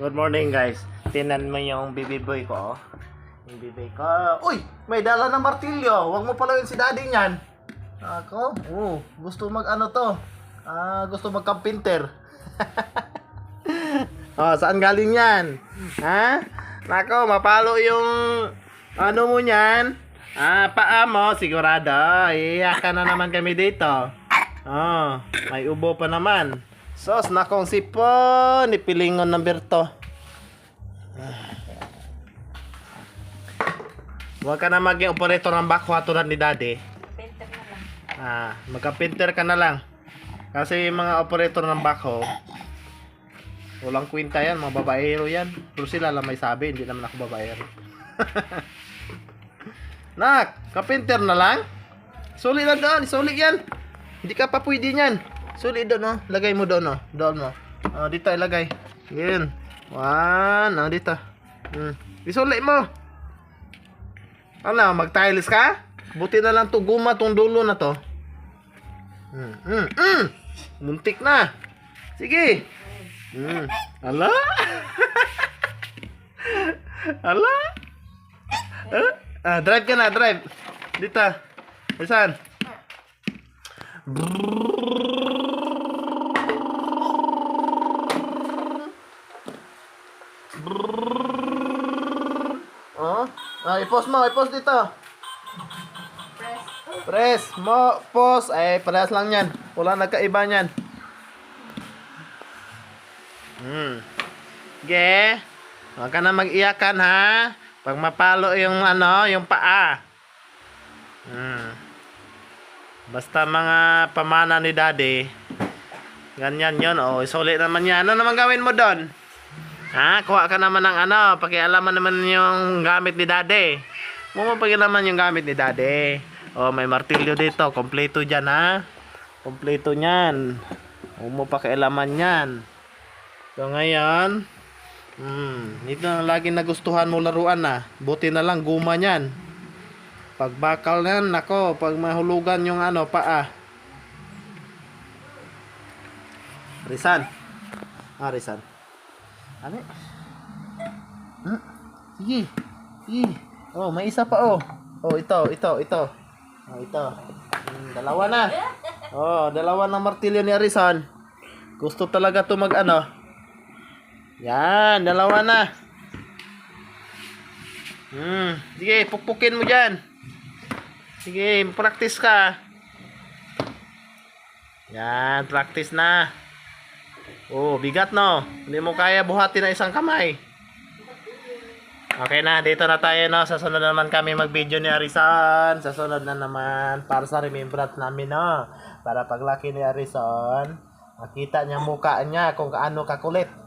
Good morning guys. Tinan mo yung baby boy ko. oh. Yung baby ko. Uy! May dala ng martilyo. Huwag mo pala si daddy niyan. Ako? Oo. gusto mag ano to? Ah, gusto mag carpenter. oh, saan galing yan? Ha? Nako, mapalo yung ano mo niyan. Ah, paa mo, sigurado. Iiyak ka na naman kami dito. Oh, may ubo pa naman. Sos, nakong sipon, ni Pilingon number to. Huwag ka na maging operator ng bakwa tulad ni daddy. Painter na lang. Ah, magka-pinter ka na lang. Kasi yung mga operator ng backhoe, walang kwenta yan, mga babaero yan. Pero sila lang may sabi, hindi naman ako babaero. Nak, kapinter na lang? Suli na doon, suli yan. Hindi ka pa pwede yan. Suli doon, no? Lagay mo doon, no? Doon mo. Oh, dito ilagay. Yan. One, oh, dito. Hmm. Isuli mo. Ano, mag-tiles ka? Buti na lang to guma tong dulo na to. Mm, mm, mm. Muntik na. Sige. Mm. Ala? Ala? Eh? Ah, drive ka na, drive. Dito. Saan? Oh, ah, i-post mo, i-post dito. Press. Press mo, pause. Ay, parehas lang yan. Wala nagkaiba niyan. Hmm. Ge. Huwag ka na mag-iyakan ha. Pag mapalo yung ano, yung paa. Hmm. Basta mga pamana ni daddy. Ganyan yon Oh, isuli naman yan. Ano naman gawin mo doon? Ha? Kuha ka naman ng ano. Pakialaman naman yung gamit ni daddy. Mo mo pakialaman yung gamit ni daddy. Oh, may martilyo dito. Kompleto dyan, ha? Kompleto niyan. Huwag mo pakialaman yan. So, ngayon, hmm, ito na lagi nagustuhan mo laruan na. Buti na lang guma niyan. Pag bakal na yan, nako, pag mahulugan yung ano, paa. Risan. Ah, Risan. Ano? Hmm? Sige. Sige. Oh, may isa pa oh. Oh, ito, ito, ito. Oh, ito. Hmm, dalawa na. Oh, dalawa na martilyo ni Arison. Gusto talaga to mag ano. Yan, dalawa na. Hmm, sige, pukpukin mo diyan. Sige, practice ka. Yan, practice na. Oh, bigat no. Hindi mo kaya buhatin na isang kamay. Okay na, dito na tayo no. Sa sunod na naman kami mag-video ni Arison. Sa sunod na naman para sa remembrance namin no. Para paglaki ni Arison, makita niya mukha niya kung kaano kakulit.